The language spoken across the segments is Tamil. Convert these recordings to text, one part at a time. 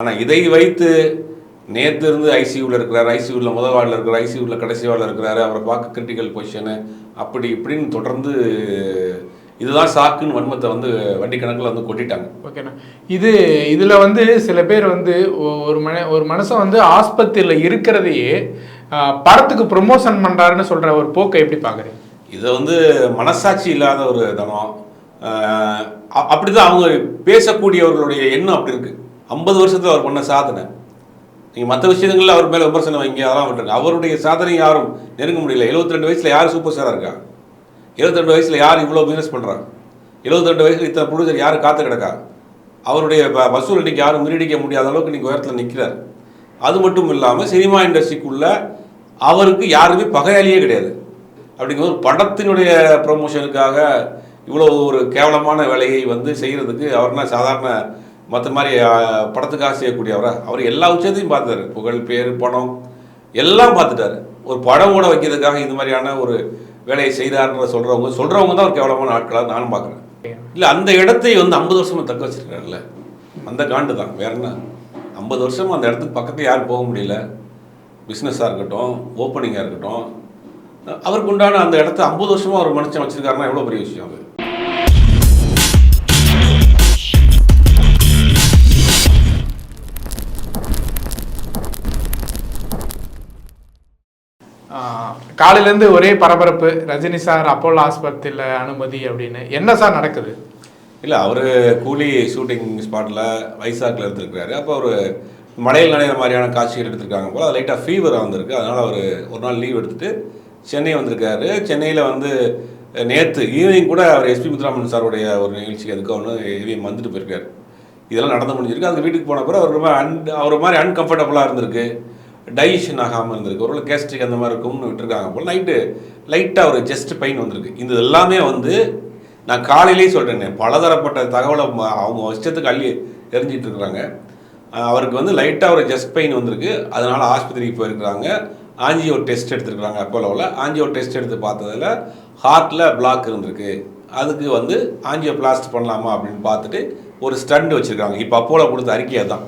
ஆனால் இதை வைத்து நேற்று இருந்து ஐசியூவில் இருக்கிறார் ஐசியூவில் முதல் வார்டில் இருக்கிறார் ஐசியூவில் கடைசி வார்டில் இருக்கிறாரு அவரை பார்க்க கிரிட்டிக்கல் பொசிஷனு அப்படி இப்படின்னு தொடர்ந்து இதுதான் சாக்குன்னு வன்மத்தை வந்து வண்டி கணக்கில் வந்து கொட்டிட்டாங்க. ஓகேண்ணா இது இதுல வந்து சில பேர் வந்து ஒரு மன ஒரு மனுஷன் வந்து ஆஸ்பத்திரியில் இருக்கிறதையே படத்துக்கு ப்ரொமோஷன் பண்றாருன்னு சொல்ற ஒரு போக்கை எப்படி பாக்குறீங்க இதை வந்து மனசாட்சி இல்லாத ஒரு தனம். ஆஹ் அ- அப்படிதான் அவங்க பேசக்கூடியவர்களுடைய எண்ணம் அப்படி இருக்கு. ஐம்பது வருஷத்தில் அவர் பண்ண சாதனை. நீங்கள் மற்ற விஷயங்களில் அவர் மேலே விமர்சனம் வைங்க அதெல்லாம் விட்டுருங்க. அவருடைய சாதனை யாரும் நெருங்க முடியல. 72 ரெண்டு வயசில் யார் சூப்பர் ஸ்டாராக இருக்கா? 72 ரெண்டு வயசில் யார் இவ்வளோ பிஸ்னஸ் பண்ணுறாங்க 72 ரெண்டு வயசில் இத்தனை ப்ரொடியூசர் யார் காத்து கிடக்கா? அவருடைய வசூல் இன்றைக்கி யாரும் முறியடிக்க முடியாத அளவுக்கு இன்றைக்கி உயரத்தில் நிற்கிறார் அது மட்டும் இல்லாமல் சினிமா இண்டஸ்ட்ரிக்குள்ள அவருக்கு யாருமே பகையாளியே கிடையாது. அப்படிங்கும்போது படத்தினுடைய ப்ரொமோஷனுக்காக இவ்வளோ ஒரு கேவலமான வேலையை வந்து செய்கிறதுக்கு அவர்னா சாதாரண மற்ற மாதிரி அஹ், படத்துக்காக செய்யக்கூடியவரா அவர் எல்லா உச்சத்தையும் பார்த்தாரு புகழ் பேர் பணம் எல்லாம் பார்த்துட்டாரு. ஒரு படம் கூட வைக்கிறதுக்காக இந்த மாதிரியான ஒரு வேலையை செய்தார்ன்ற சொல்கிறவங்க சொல்கிறவங்க தான் ஒரு கேவலமான ஆட்களாக நானும் பார்க்குறேன். இல்லை அந்த இடத்தை வந்து ஐம்பது வருஷமாக தக்க வச்சுருக்காருல்ல அந்த காண்டு தான். வேற என்ன? ஐம்பது வருஷமும் அந்த இடத்துக்கு பக்கத்தில் யாரும் போக முடியல. பிஸ்னஸாக இருக்கட்டும் ஓப்பனிங்காக இருக்கட்டும். அவருக்கு உண்டான அந்த இடத்த ஐம்பது வருஷமாக ஒரு மனுஷன் வச்சுருக்காருன்னா எவ்வளோ பெரிய விஷயம் அது? காலையிலேருந்து ஒரே பரபரப்பு ரஜினி சார் அப்போலோ ஆஸ்பத்திரியில் அனுமதி அப்படின்னு. என்ன சார் நடக்குது? இல்லை அவர் கூலி ஷூட்டிங் ஸ்பாட்டில் வைசாக்கில் எடுத்துருக்கிறாரு அப்போ அவர் மலையில் நனைகிற மாதிரியான காட்சிகள் எடுத்திருக்காங்க போல். அது லைட்டாக ஃபீவர் வந்திருக்கு. அதனால் அவர் ஒரு நாள் லீவ் எடுத்துட்டு சென்னை வந்திருக்காரு. சென்னையில் வந்து நேற்று ஈவினிங் கூட அவர் எஸ்பி முத்துராமன் சாருடைய ஒரு நிகழ்ச்சி அதுக்கு ஒன்று ஈவினிங் வந்துட்டு போயிருக்காரு. இதெல்லாம் நடந்து முடிஞ்சிருக்கு. அதுக்கு வீட்டுக்கு போன பிறகு அவர் ரொம்ப அன் அவர் மாதிரி அன்கம்ஃபர்டபுளாக இருந்திருக்கு. டைஜஷன் ஆகாமல் இருந்திருக்கு. ஒரு கேஸ்ட்ரிக் அந்த மாதிரி இருக்கும்னு விட்டுருக்காங்க போல். நைட்டு லைட்டாக ஒரு ஜஸ்ட் பெயின் வந்திருக்கு. இது எல்லாமே வந்து நான் காலையிலேயே சொல்கிறேனே பலதரப்பட்ட தகவலை அவங்க இஷ்டத்துக்கு அள்ளி எரிஞ்சிட்டு இருக்கிறாங்க. அவருக்கு வந்து லைட்டாக ஒரு ஜஸ்ட் பெயின் வந்திருக்கு. அதனால் ஆஸ்பத்திரிக்கு போயிருக்கிறாங்க. ஆஞ்சியோ டெஸ்ட் எடுத்திருக்கிறாங்க அப்போலோவில் ஆஞ்சியோ டெஸ்ட் எடுத்து பார்த்ததில் ஹார்ட்டில் பிளாக் இருந்திருக்கு. அதுக்கு வந்து ஆஞ்சியோ பிளாஸ்ட் பண்ணலாமா அப்படின்னு பார்த்துட்டு ஒரு ஸ்டண்ட் வச்சுருக்காங்க. இப்போ அப்போலோ கொடுத்த அறிக்கையை தான்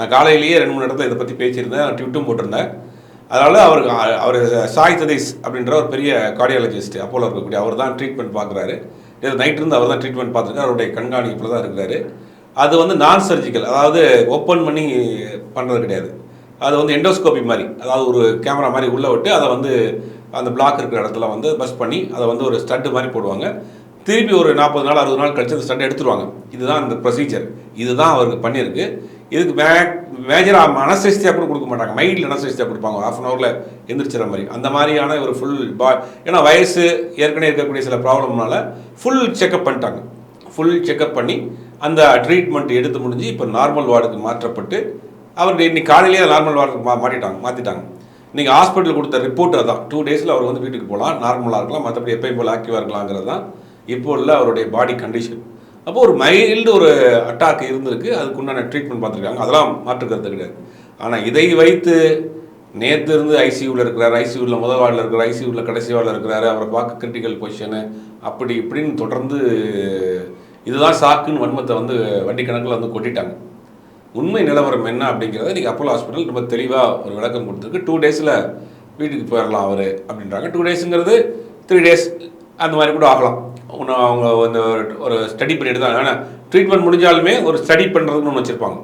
நான் காலையிலேயே ரெண்டு மூணு இடத்துல இதை பற்றி பேசியிருந்தேன் நான் ட்விட்டும் போட்டிருந்தேன். அதனால் அவருக்கு அவர் சாய் சதீஷ் அப்படின்ற ஒரு பெரிய கார்டியாலஜிஸ்ட் அப்போலோ இருக்கக்கூடிய அவர் தான் ட்ரீட்மெண்ட் பார்க்குறாரு. நைட் இருந்து அவர் தான் ட்ரீட்மெண்ட் பார்த்துருக்காரு. அவருடைய கண்காணிப்பில் தான் இருக்கிறாரு. அது வந்து நான் சர்ஜிக்கல் அதாவது ஓப்பன் பண்ணி பண்ணுறது கிடையாது. அது வந்து எண்டோஸ்கோபி மாதிரி அதாவது ஒரு கேமரா மாதிரி உள்ளே விட்டு அதை வந்து அந்த பிளாக் இருக்கிற இடத்துல வந்து பஸ் பண்ணி அதை வந்து ஒரு ஸ்டட்டு மாதிரி போடுவாங்க. திருப்பி ஒரு நாற்பது நாள் அறுபது நாள் கழிச்சு அந்த ஸ்டண்ட் எடுத்துருவாங்க. இதுதான் இந்த ப்ரொசீஜர் இதுதான் அவருக்கு பண்ணியிருக்கு. இதுக்கு மே மேஜராக அனஸ்தேஸ்தியா கூட கொடுக்க மாட்டாங்க. மைல்டு அனஸ்தேஸ்தியா கொடுப்பாங்க. ஹாஃப் அன் ஹவரில் எந்திரிச்சிட மாதிரி. அந்த மாதிரியான ஒரு ஃபுல் பா ஏன்னா வயசு ஏற்கனவே இருக்கக்கூடிய சில ப்ராப்ளம்னால ஃபுல் செக்கப் பண்ணிட்டாங்க. ஃபுல் செக்கப் பண்ணி அந்த ட்ரீட்மெண்ட் எடுத்து முடிஞ்சு இப்போ நார்மல் வார்டுக்கு மாற்றப்பட்டு அவர் இன்னைக்கு காலையிலேயே நார்மல் வார்டுக்கு மா மாட்டிட்டாங்க மாற்றிட்டாங்க இன்றைக்கி ஹாஸ்பிட்டல் கொடுத்த ரிப்போர்ட் அதான். டூ டேஸில் அவர் வந்து வீட்டுக்கு போகலாம். நார்மலாக இருக்கலாம். மற்றபடி எப்பயும் போல் ஆக்டிவாக இருக்கலாங்கிறது தான். இப்போ உள்ள அவருடைய பாடி கண்டிஷன் அப்போ ஒரு மைல்டு ஒரு அட்டாக் இருந்திருக்கு. அதுக்கு உண்டான ட்ரீட்மெண்ட் பார்த்துருக்காங்க. அதெல்லாம் மாற்றுக்கிறது கிடையாது. ஆனால் இதை வைத்து நேற்று இருந்து ஐசியூவில் இருக்கிறார் ஐசியூவில் முதல் வார்டில் இருக்கிறார் ஐசியூவில் கடைசி வார்டில் இருக்கிறாரு அவரை பார்க்க கிரிட்டிக்கல் பொசிஷனு அப்படி இப்படின்னு தொடர்ந்து இதுதான் சாக்குன்னு வன்மத்தை வந்து வண்டி கணக்கில் வந்து கொட்டிட்டாங்க. உண்மை நிலவரம் என்ன அப்படிங்கிறத இன்றைக்கி அப்போலோ ஹாஸ்பிட்டல் ரொம்ப தெளிவாக ஒரு விளக்கம் கொடுத்துருக்கு. டூ டேஸில் வீட்டுக்கு போயிடலாம் அவர் அப்படின்றாங்க. டூ டேஸுங்கிறது த்ரீ டேஸ் அந்த மாதிரி கூட ஆகலாம். ஒன்று அவங்க வந்து ஒரு ஸ்டடி பண்ணிட்டு தான். ஏன்னா ட்ரீட்மெண்ட் முடிஞ்சாலுமே ஒரு ஸ்டடி பண்ணுறதுன்னு ஒன்று வச்சுருப்பாங்க.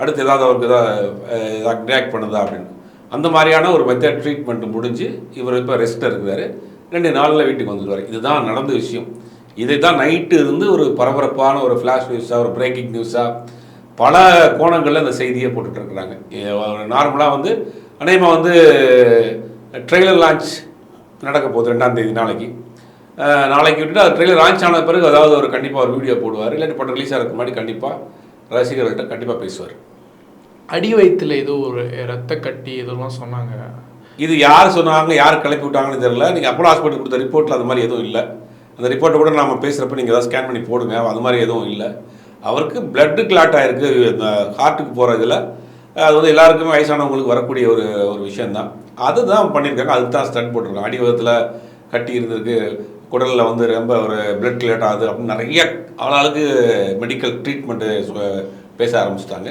அடுத்து ஏதாவது அவருக்கு ஏதாவது ரியாக்ட் பண்ணுதா அப்படின்னு. அந்த மாதிரியான ஒரு மெத்தட் ட்ரீட்மெண்ட் முடிஞ்சு இவர் இப்போ ரெஸ்ட்டில் இருக்கிறாரு ரெண்டு நாளில் வீட்டுக்கு வந்துடுவார். இதுதான் நடந்த விஷயம். இதை தான் நைட்டு இருந்து ஒரு பரபரப்பான ஒரு ஃப்ளாஷ் நியூஸாக ஒரு பிரேக்கிங் நியூஸாக பல கோணங்களில் அந்த செய்தியை போட்டுட்ருக்குறாங்க நார்மலாக வந்து அநேகமாக வந்து ட்ரெய்லர் லான்ச் நடக்க போகுது ரெண்டாம் தேதி நாளைக்கு. நாளைக்கு விட்டுட்டு அது ட்ரெய்லர் லான்ச் ஆன பிறகு அதாவது ஒரு கண்டிப்பாக ஒரு வீடியோ போடுவார். இல்லாட்டி படம் ரிலீஸ் ஆகிறதுக்கு முன்னாடி கண்டிப்பாக ரசிகர்கள்ட்ட கண்டிப்பாக பேசுவார். அடி வயிற்றுல ஏதோ ஒரு ரத்த கட்டி இதெல்லாம் சொன்னாங்க? இது யார் சொன்னாங்க யார் கிளப்பி விட்டாங்கன்னு தெரியல. நீங்கள் அப்போலோ ஹாஸ்பிட்டல் கொடுத்த ரிப்போர்ட்டில் அது மாதிரி எதுவும் இல்லை. அந்த ரிப்போர்ட்டை கூட நம்ம பேசுகிறப்ப நீங்கள் ஏதாவது ஸ்கேன் பண்ணி போடுங்க அது மாதிரி எதுவும் இல்லை. அவருக்கு பிளட்டு கிளாட் ஆயிருக்கு இந்த ஹார்ட்டுக்கு போகிற இதில் அது வந்து எல்லாருக்குமே வயசானவங்களுக்கு வரக்கூடிய ஒரு ஒரு விஷயந்தான் அதுதான் பண்ணியிருக்காங்க அதுக்கு தான் ஸ்டண்ட் போட்டிருக்காங்க. அடி விதத்தில் கட்டி இருந்திருக்கு. குடலில் வந்து ரொம்ப ஒரு பிளட் கிளாட் ஆகுது அப்படின்னு நிறைய ஆளாளுக்கு மெடிக்கல் ட்ரீட்மெண்ட்டு பேச ஆரம்பிச்சிட்டாங்க.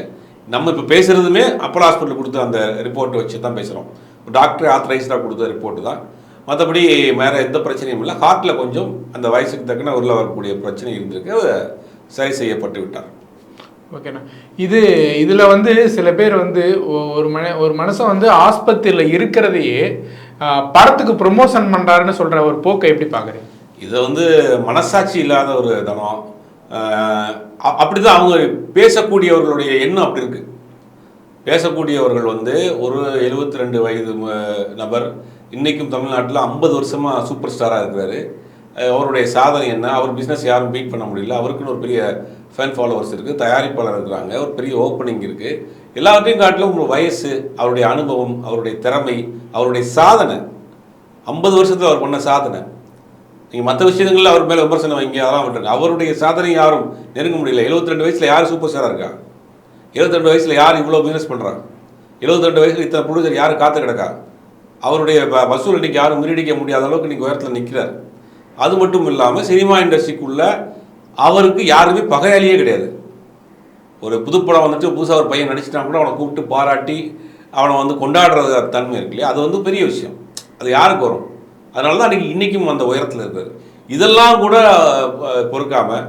நம்ம இப்போ பேசுகிறதுமே அப்போலோ ஹாஸ்பிட்டல் கொடுத்த அந்த ரிப்போர்ட்டை வச்சு தான் பேசுகிறோம் டாக்டர் ஆத்தரைஸ்டாக கொடுத்த ரிப்போர்ட் தான். மற்றபடி வேறு எந்த பிரச்சனையும் இல்லை. ஹார்ட்டில் கொஞ்சம் அந்த வயசுக்கு தக்கன உள்ள வரக்கூடிய பிரச்சனை இருந்திருக்கு. சரி செய்யப்பட்டு விட்டார். ஓகேண்ணா இது இதில் வந்து சில பேர் வந்து ஒரு மன ஒரு மனுஷன் வந்து ஆஸ்பத்திரியில் இருக்கிறதையே படத்துக்கு ப்ரொமோஷன் பண்ணுறாருன்னு சொல்கிற ஒரு போக்கை எப்படி பார்க்குறீங்க? இதை வந்து மனசாட்சி இல்லாத ஒரு தனம் அப்படி தான் அவங்க பேசக்கூடியவர்களுடைய எண்ணம் அப்படி இருக்கு. பேசக்கூடியவர்கள் வந்து ஒரு 72 ரெண்டு வயது நபர் இன்றைக்கும் தமிழ்நாட்டில் ஐம்பது வருஷமாக சூப்பர் ஸ்டாராக இருக்கிறாரு. அவருடைய சாதனை என்ன? அவர் பிஸ்னஸ் யாரும் பீட் பண்ண முடியல. அவருக்குன்னு ஒரு பெரிய ஃபேன் ஃபாலோவர்ஸ் இருக்குது தயாரிப்பாளர் இருக்கிறாங்க. ஒரு பெரிய ஓப்பனிங் இருக்குது எல்லாவற்றையும் காட்டிலும் உங்கள் வயசு அவருடைய அனுபவம் அவருடைய திறமை அவருடைய சாதனை. ஐம்பது வருஷத்தில் அவர் பண்ண சாதனை. நீங்கள் மற்ற விஷயங்களில் அவர் மேலே விமர்சனம் வைங்க அதெல்லாம் விட்டுருங்க அவருடைய சாதனை யாரும் நெருங்க முடியல. 72 ரெண்டு வயசில் யார் சூப்பர் ஸ்டாராக இருக்கா? 72 ரெண்டு வயசில் யார் இவ்வளோ பிஸ்னஸ் பண்ணுறாங்க 72 ரெண்டு வயசில் இத்தனை ப்ரொடியூசர் யார் காத்து கிடக்கா? அவருடைய வசூல் இன்றைக்கி யாரும் முறியடிக்க முடியாத அளவுக்கு இன்றைக்கி உயரத்தில் நிற்கிறார் அது மட்டும் இல்லாமல் சினிமா இண்டஸ்ட்ரிக்குள்ளே அவருக்கு யாருமே பகையாளியே கிடையாது. ஒரு புதுப்படம் வந்துட்டு புதுசாக ஒரு பையன் நடிச்சிட்டான் கூட அவனை கூப்பிட்டு பாராட்டி அவனை வந்து கொண்டாடுறது தன்மை இருக்கு இல்லையா? அது வந்து பெரிய விஷயம். அது யாருக்கு வரும்? அதனால தான் அன்றைக்கி இன்றைக்கும் அந்த உயரத்தில் இருக்காரு. இதெல்லாம் கூட பொறுக்காமல்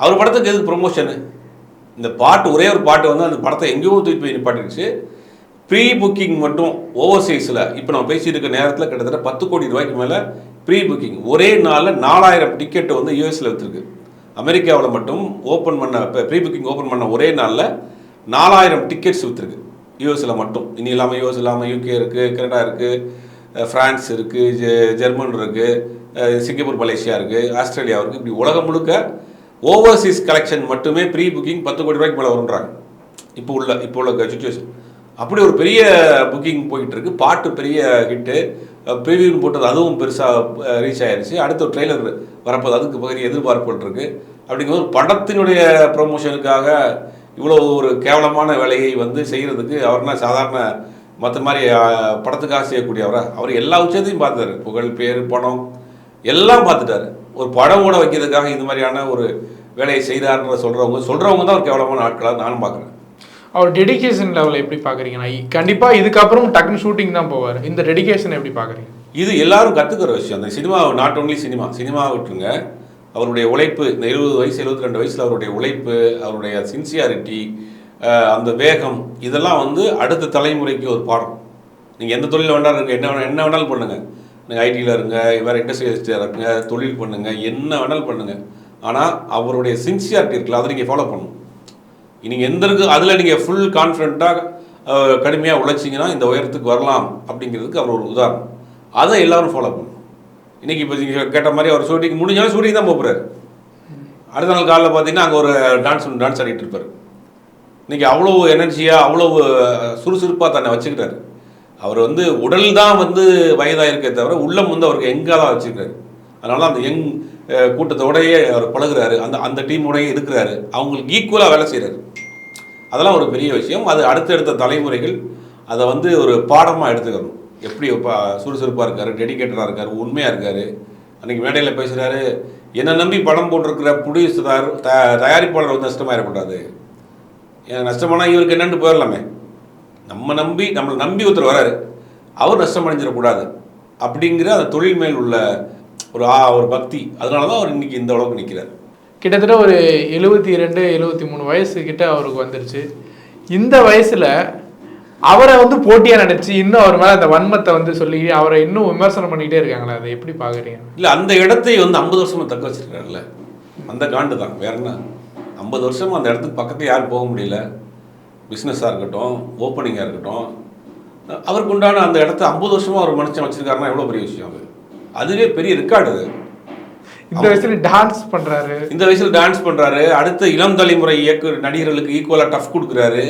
அவர் படத்துக்கு எதுக்கு ப்ரொமோஷனு இந்த பாட்டு ஒரே ஒரு பாட்டு வந்து அந்த படத்தை எங்கேயோ தூக்கி போய் நிப்பாட்டிருச்சு ப்ரீ புக்கிங் மட்டும் ஓவர்சீஸில் இப்போ நம்ம பேசிட்டு இருக்க நேரத்தில் கிட்டத்தட்ட பத்து கோடி ரூபாய்க்கு மேலே ப்ரீ புக்கிங் ஒரே நாளில் நாலாயிரம் டிக்கெட்டு வந்து யூஎஸில் விற்றுருக்கு அமெரிக்காவில் மட்டும் ஓப்பன் பண்ண இப்போ ப்ரீ புக்கிங் ஓப்பன் பண்ண ஒரே நாளில் நாலாயிரம் டிக்கெட்ஸ் விற்றுருக்கு யூஎஸில் மட்டும். இனி இல்லாமல் யூஎஸ் இல்லாமல் யூகே இருக்குது கனடா இருக்குது ஃப்ரான்ஸ் இருக்குது ஜெர்மன் இருக்குது சிங்கப்பூர் மலேசியா இருக்குது ஆஸ்திரேலியா இருக்குது இப்படி உலகம் முழுக்க ஓவர்சீஸ் கலெக்ஷன் மட்டுமே ப்ரீ புக்கிங் பத்து கோடி ரூபாய்க்கு மேலே வருன்றாங்க. இப்போ உள்ள இப்போ உள்ள சுச்சுவேஷன் அப்படி ஒரு பெரிய புக்கிங் போயிட்டு இருக்கு. பாட்டு பெரிய ஹிட்டு ப்ரீவியூன்னு போட்டது அதுவும் பெருசாக ரீச் ஆயிடுச்சு அடுத்த ட்ரெய்லர் வரப்போது அதுக்கு பகுதி எதிர்பார்ப்புகள் அப்படிங்கும்போது படத்தினுடைய ப்ரொமோஷனுக்காக இவ்வளோ ஒரு கேவலமான வேலையை வந்து செய்கிறதுக்கு அவர்னா சாதாரண மற்ற மாதிரி படத்துக்காக செய்யக்கூடியவரா? அவர் எல்லா உச்சத்தையும் பார்த்துட்டாரு. புகழ் பேர் பணம் எல்லாம் பார்த்துட்டாரு. ஒரு படம் கூட வைக்கிறதுக்காக இந்த மாதிரியான ஒரு வேலையை செய்தார்ன்ற சொல்கிறவங்க சொல்கிறவங்க தான் ஒரு கேவலமான ஆட்களாக நானும் பார்க்குறேன். அவர் டெடிகேஷன் லெவலை எப்படி பார்க்குறீங்கன்னா கண்டிப்பாக இதுக்கப்புறம் டக்குன்னு ஷூட்டிங் தான் போவார். இந்த டெடிக்கேஷன் எப்படி பார்க்குறீங்க? இது எல்லாரும் கற்றுக்கிற விஷயம். அந்த cinema not only cinema cinema விட்டுருங்க. அவருடைய உழைப்பு இந்த எழுபது வயசு 72 ரெண்டு வயசில் அவருடைய உழைப்பு அவருடைய சின்சியாரிட்டி அந்த வேகம் இதெல்லாம் வந்து அடுத்த தலைமுறைக்கு ஒரு பாடம். நீங்கள் எந்த தொழில் வேணாலும் இருக்க என்ன வேணா- என்ன வேணாலும் பண்ணுங்கள் நீங்கள் ஐடியில் இருங்க வேறு இண்டஸ்ட்ரியலிஸ்டாக இருங்க தொழில் பண்ணுங்கள் என்ன வேணாலும் பண்ணுங்கள் ஆனால் அவருடைய சின்சியாரிட்டி இருக்குல்ல அதை நீங்கள் ஃபாலோ பண்ணணும். நீங்கள் எந்த இருக்கு அதில் நீங்கள் ஃபுல் கான்ஃபிடண்ட்டாக கடுமையாக உழைச்சிங்கன்னா இந்த உயரத்துக்கு வரலாம் அப்படிங்கிறதுக்கு அவர் ஒரு உதாரணம். அதை எல்லோரும் ஃபாலோ பண்ணணும். இன்றைக்கி இப்போ நீங்கள் கேட்ட மாதிரி அவர் ஷூட்டிங் முடிஞ்சாலும் ஷூட்டிங் தான் போகிறார் அடுத்த நாள் காலைல பார்த்தீங்கன்னா அங்கே ஒரு டான்ஸ் டான்ஸ் ஆடிட்டு இருப்பார். இன்றைக்கி அவ்வளோ எனர்ஜியாக அவ்வளோ சுறுசுறுப்பாக தன்னை வச்சுக்கிறாரு அவர் வந்து உடல் தான் வந்து வயதாக இருக்கே தவிர உள்ளம் வந்து அவருக்கு எங்கே தான் வச்சுக்கிறாரு அதனால அந்த எங் கூட்டத்தோடையே அவர் பழகுறாரு. அந்த அந்த டீமோடயே இருக்கிறாரு. அவங்களுக்கு ஈக்குவலாக வேலை செய்கிறாரு அதெல்லாம் ஒரு பெரிய விஷயம். அது அடுத்தடுத்த தலைமுறைகள் அதை வந்து ஒரு பாடமாக எடுத்துக்கணும். எப்படி சுறுசுறுப்பாக இருக்காரு டெடிகேட்டடாக இருக்காரு உண்மையாக இருக்காரு. அன்றைக்கி மேடையில் பேசுகிறாரு என்னை நம்பி படம் போட்டிருக்கிற ப்ரொடியூசர் த தயாரிப்பாளர் வந்து நஷ்டமாயிடக்கூடாது ஏன் நஷ்டமானா இவருக்கு என்னென்னு போயிடலாமே. நம்ம நம்பி நம்மளை நம்பி ஒருத்தர் வராரு. அவர் நஷ்டம் அடைஞ்சிடக்கூடாது. அப்படிங்கிற அந்த தொழில் மேல் உள்ள ஒரு ஆ ஒரு பக்தி. அதனால தான் அவர் இன்னைக்கு இந்த அளவுக்கு நிற்கிறார் கிட்டத்தட்ட ஒரு எழுபத்தி ரெண்டு எழுபத்தி மூணு வயசு கிட்ட அவருக்கு வந்துருச்சு. இந்த வயசுல அவரை வந்து போட்டியா நினைச்சு இன்னும் அவர் மேல அந்த வன்மத்தை வந்து சொல்லி அவரை இன்னும் விமர்சனம் பண்ணிக்கிட்டே இருக்காங்களே அதை எப்படி பாக்குறீங்க? இல்லை அந்த இடத்தை வந்து ஐம்பது வருஷமா தக்க வச்சிருக்காருல்ல. அந்த காண்டு தான். வேற என்ன? ஐம்பது வருஷமா அந்த இடத்துக்கு பக்கத்துல யாரும் போக முடியல. பிஸ்னஸாக இருக்கட்டும் ஓப்பனிங்காக இருக்கட்டும். அவருக்கு உண்டான அந்த இடத்த ஐம்பது வருஷமா ஒரு மனுஷன் வச்சிருக்காருன்னா எவ்வளோ பெரிய விஷயம் அது? அதுவே பெரிய ரெக்கார்டு அது. இந்த வயசுல டான்ஸ் பண்றாரு. இந்த வயசில் டான்ஸ் பண்ணுறாரு அடுத்த இளம் தலைமுறை இயக்கு நடிகர்களுக்கு ஈக்குவலாக டஃப் கொடுக்குறாரு.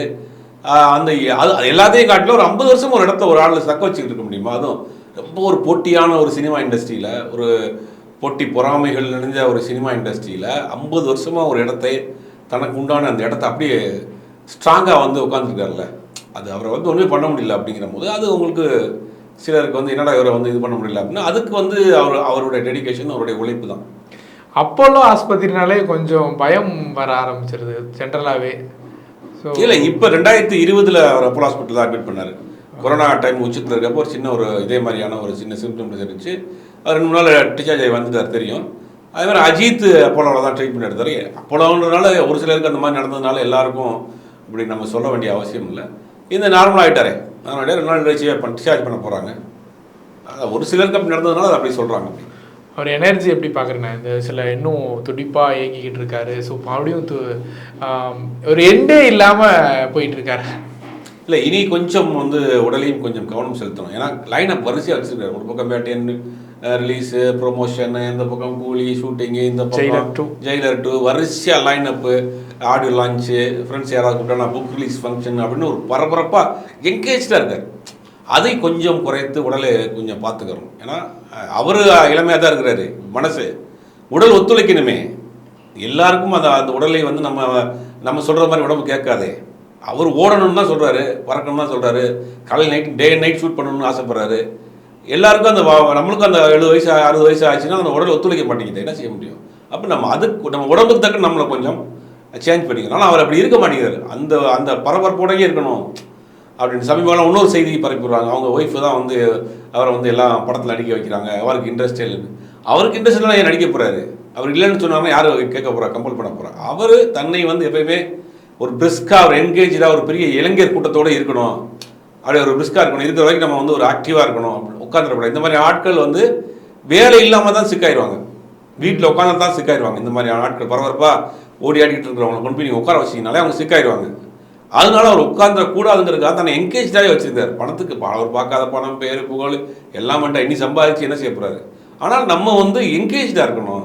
அந்த அது எல்லாத்தையும் காட்டிலும் ஒரு ஐம்பது வருஷம் ஒரு இடத்த ஒரு ஆள் தக்க வச்சுக்கிட்டு இருக்க முடியுமா? அதுவும் ரொம்ப ஒரு போட்டியான ஒரு சினிமா இண்டஸ்ட்ரியில் ஒரு போட்டி பொறாமைகள் நிறைஞ்ச ஒரு சினிமா இண்டஸ்ட்ரியில் ஐம்பது வருஷமாக ஒரு இடத்தை தனக்கு உண்டான அந்த இடத்த அப்படியே ஸ்ட்ராங்காக வந்து உட்காந்துருக்காருல்ல அது அவரை வந்து ஒன்றுமே பண்ண முடியல அப்படிங்கிற போது அது உங்களுக்கு சிலருக்கு வந்து என்னடா இவரை வந்து இது பண்ண முடியல அப்படின்னா அதுக்கு வந்து அவர் அவருடைய டெடிகேஷன் அவருடைய உழைப்பு தான். அப்போலோ ஆஸ்பத்திரினாலே கொஞ்சம் பயம் வர ஆரம்பிச்சிருது ஜென்ரலாகவே ஸோ இல்லை இப்போ ரெண்டாயிரத்தி இருபதுல அவர் அப்போலோ ஹாஸ்பிட்டல் தான் அட்மிட் பண்ணாரு. கொரோனா டைம் உச்சத்தில் இருக்கப்போ ஒரு சின்ன ஒரு இதே மாதிரியான ஒரு சின்ன சிம்டம்ஸ் இருந்துச்சு. அவர் ரெண்டு மூணு நாள் டிஸ்சார்ஜ் ஆகி வந்துட்டார் தெரியும். அதே மாதிரி அஜித் அப்போலோவில் தான் ட்ரீட்மெண்ட் எடுத்தார். அப்போலோன்றனால ஒரு சிலருக்கு அந்த மாதிரி நடந்ததுனால எல்லாருக்கும் இப்படி நம்ம சொல்ல வேண்டிய அவசியம் இல்லை. இந்த நார்மல் ஆகிட்டாரே நார்மல் ரெண்டு நாள் கழிச்சு டிஸ்சார்ஜ் பண்ண போகிறாங்க ஒரு சிலருக்கு அப்படி நடந்ததுனால அதை அப்படி சொல்கிறாங்க அவர் எனர்ஜி எப்படி பார்க்குறேண்ணே இந்த சில இன்னும் துடிப்பாக இயங்கிக்கிட்டு இருக்காரு. ஸோ மறுபடியும் து- ஒரு எண்டே இல்லாமல் போயிட்டு இருக்காரு. இல்லை இனி கொஞ்சம் வந்து உடலையும் கொஞ்சம் கவனம் செலுத்தணும். ஏன்னா லைன் அப் வரிசையாக வச்சிருக்காரு. ஒரு பக்கம் பேட்டையன் ரிலீஸு ப்ரொமோஷன் இந்த பக்கம் கூலி ஷூட்டிங்கு இந்த பக்கம் two. ஜெயிலர் டூ வரிசையாக line up audio launch friends யாராவது கூப்பிட்டா புக் ரிலீஸ் ஃபங்க்ஷன் அப்படின்னு ஒரு பரபரப்பாக என்கேஜாக இருக்கார். அதை கொஞ்சம் குறைத்து உடலை கொஞ்சம் பார்த்துக்கிறோம் ஏன்னா அவர் இளமையாக தான் இருக்கிறாரு. மனசு உடல் ஒத்துழைக்கணுமே. எல்லாருக்கும் அந்த அந்த உடலை வந்து நம்ம நம்ம சொல்கிற மாதிரி உடம்பு கேட்காதே. அவர் ஓடணும்னு தான் சொல்கிறாரு பறக்கணும் தான் சொல்கிறாரு காலையில் நைட் டே நைட் ஷூட் பண்ணணும்னு ஆசைப்படுறாரு. எல்லாருக்கும் அந்த வா- நம்மளுக்கும் அந்த எழுபது வயசு அறுபது வயசு ஆச்சுன்னா அந்த உடல் ஒத்துழைக்க மாட்டேங்குது. என்ன செய்ய முடியும்? அப்போ நம்ம அதுக்கு நம்ம உடம்புக்கு தக்க நம்மளை கொஞ்சம் சேஞ்ச் பண்ணிக்கணும். ஆனால் அவர் அப்படி இருக்க மாட்டேங்கிறார். அந்த அந்த பரபரப்போடையே இருக்கணும். அப்படின்னு சமீபம்லாம் இன்னொரு செய்தி பரப்பிடுறாங்க அவங்க ஒய்ஃப் தான் வந்து அவரை வந்து எல்லாம் படத்தில் நடிக்க வைக்கிறாங்க. அவருக்கு இன்ட்ரெஸ்ட் இல்லைன்னு. அவருக்கு இன்ட்ரெஸ்ட் இல்லை ஏன் நடிக்க போகிறாரு அவர் இல்லைன்னு சொன்னாங்கன்னா யார் கேட்க போகிறா கம்பல் பண்ண போகிறா அவர் தன்னை வந்து எப்பயுமே ஒரு பிரிஸ்காக ஒரு என்கேஜாக ஒரு பெரிய இளைஞர் கூட்டத்தோடு இருக்கணும். அப்படி ஒரு பிரிஸ்காக இருக்கணும். இருக்கிற வரைக்கும் நம்ம வந்து ஒரு ஆக்டிவாக இருக்கணும். உட்காந்துடக்கூடாது இந்த மாதிரி ஆட்கள் வந்து வேலை இல்லாமல் தான் சிக்காயிடுவாங்க வீட்டில் உட்காந்து தான் சிக்காயிடுவாங்க இந்த மாதிரி ஆட்கள் பரபரப்பாக ஓடி ஆடிக்கிட்டு இருக்கிறவங்களை கொண்டு போய் நீங்கள் உட்கார வச்சிங்கனாலே அவங்க சிக்காயிருவாங்க அதனால அவர் உட்காந்துடக்கூடாதுங்கிறதுக்காக தன்னை என்கேஜாகவே வச்சிருக்காரு பணத்துக்கு அவர் பார்க்காத பணம் பேர் புகழ் எல்லாம் பண்ணிட்டா இனி சம்பாதிச்சு என்ன செய்ய போகிறாரு ஆனால் நம்ம வந்து என்கேஜாக இருக்கணும்.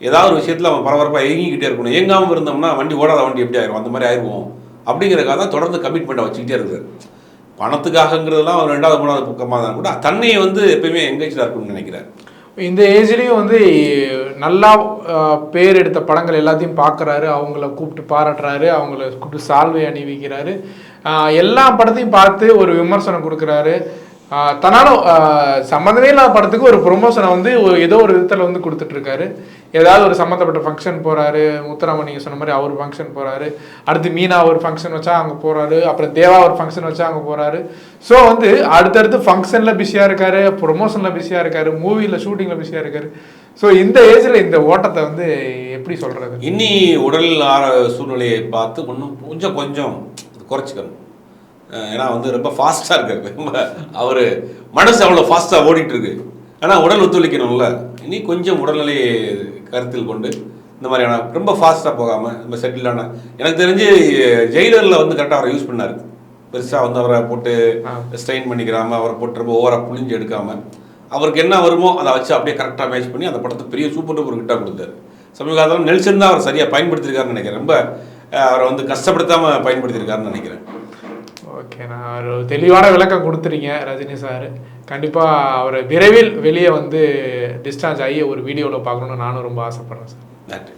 ஏதாவது ஒரு விஷயத்தில் அவன் பரபரப்பாக இயங்கிக்கிட்டே இருக்கணும். இயங்காமல் இருந்தோம்னா வண்டி ஓடாத வண்டி எப்படி ஆயிரும்? அந்த மாதிரி ஆயிடுவோம் அப்படிங்கிறக்காக தான் தொடர்ந்து கமிட்மெண்ட்டை வச்சுக்கிட்டே இருக்குது பணத்துக்காகங்கிறதெல்லாம் அவர் ரெண்டாவது மூணாவது பக்கமாக தான் கூட தன்னையை வந்து எப்பயுமே என்கேஜாக இருக்கணும்னு நினைக்கிறேன். இந்த ஏஜ்லேயும் வந்து நல்லா பேர் எடுத்த படங்கள் எல்லாத்தையும் பார்க்குறாரு அவங்கள கூப்பிட்டு பாராட்டுறாரு. அவங்கள கூப்பிட்டு சால்வை அணிவிக்கிறாரு. எல்லா படத்தையும் பார்த்து ஒரு விமர்சனம் கொடுக்குறாரு. தன்னாலும் சம்மந்தமே இல்லாத படத்துக்கு ஒரு ப்ரொமோஷனை வந்து ஏதோ ஒரு விதத்தில் வந்து கொடுத்துட்ருக்காரு ஏதாவது ஒரு சம்மந்தப்பட்ட ஃபங்க்ஷன் போகிறாரு முத்துராமன் நீங்கள் சொன்ன மாதிரி அவர் ஃபங்க்ஷன் போகிறாரு அடுத்து மீனா ஒரு ஃபங்க்ஷன் வச்சா அங்கே போகிறாரு அப்புறம் தேவா ஒரு ஃபங்க்ஷன் வச்சா அங்கே போகிறாரு ஸோ வந்து அடுத்தடுத்து ஃபங்க்ஷனில் பிஸியாக இருக்காரு ப்ரொமோஷனில் பிஸியாக இருக்காரு மூவியில் ஷூட்டிங்கில் பிஸியாக இருக்காரு. ஸோ இந்த ஏஜில் இந்த ஓட்டத்தை வந்து எப்படி சொல்கிறது இனி உடல் ஆர சூழ்நிலையை பார்த்து இன்னும் கொஞ்சம் கொஞ்சம் குறைச்சிக்கணும். ஏன்னா வந்து ரொம்ப ஃபாஸ்ட்டாக இருக்காரு. ரொம்ப அவர் மனசு அவ்வளோ ஃபாஸ்ட்டாக ஓடிட்டுருக்கு ஆனால் உடல் ஒத்துழைக்கணும்ல. இனி கொஞ்சம் உடல்நிலையை கருத்தில் கொண்டு இந்த மாதிரியான ரொம்ப ஃபாஸ்ட்டாக போகாமல் ரொம்ப செட்டிலான எனக்கு தெரிஞ்சு ஜெயிலரில் வந்து கரெக்டாக அவரை யூஸ் பண்ணார். பெருசாக வந்து அவரை போட்டு. ஸ்ட்ரெயின் பண்ணிக்கிறாம அவரை போட்டு ரொம்ப ஓவராக புளிஞ்சு எடுக்காம அவருக்கு என்ன வருமோ அதை வச்சு அப்படியே கரெக்டாக மேட்ச் பண்ணி அந்த படத்தை பெரிய சூப்பர் டூப்பர் கிட்டாக கொடுத்தாரு. சமீப காலத்தில் நெல்சன் தான் அவர் சரியாக பயன்படுத்தியிருக்காருன்னு நினைக்கிறேன். ரொம்ப அவரை வந்து கஷ்டப்படுத்தாமல் பயன்படுத்தியிருக்காருன்னு நினைக்கிறேன். ஓகே நான் ஒரு தெளிவான விளக்கம் கொடுத்துறீங்க ரஜினி சார். கண்டிப்பாக அவரை விரைவில் வெளியே வந்து டிஸ்சார்ஜ் ஆகி ஒரு வீடியோவில் பார்க்கணுன்னு நானும் ரொம்ப ஆசைப்பட்றேன் சார். நன்றி.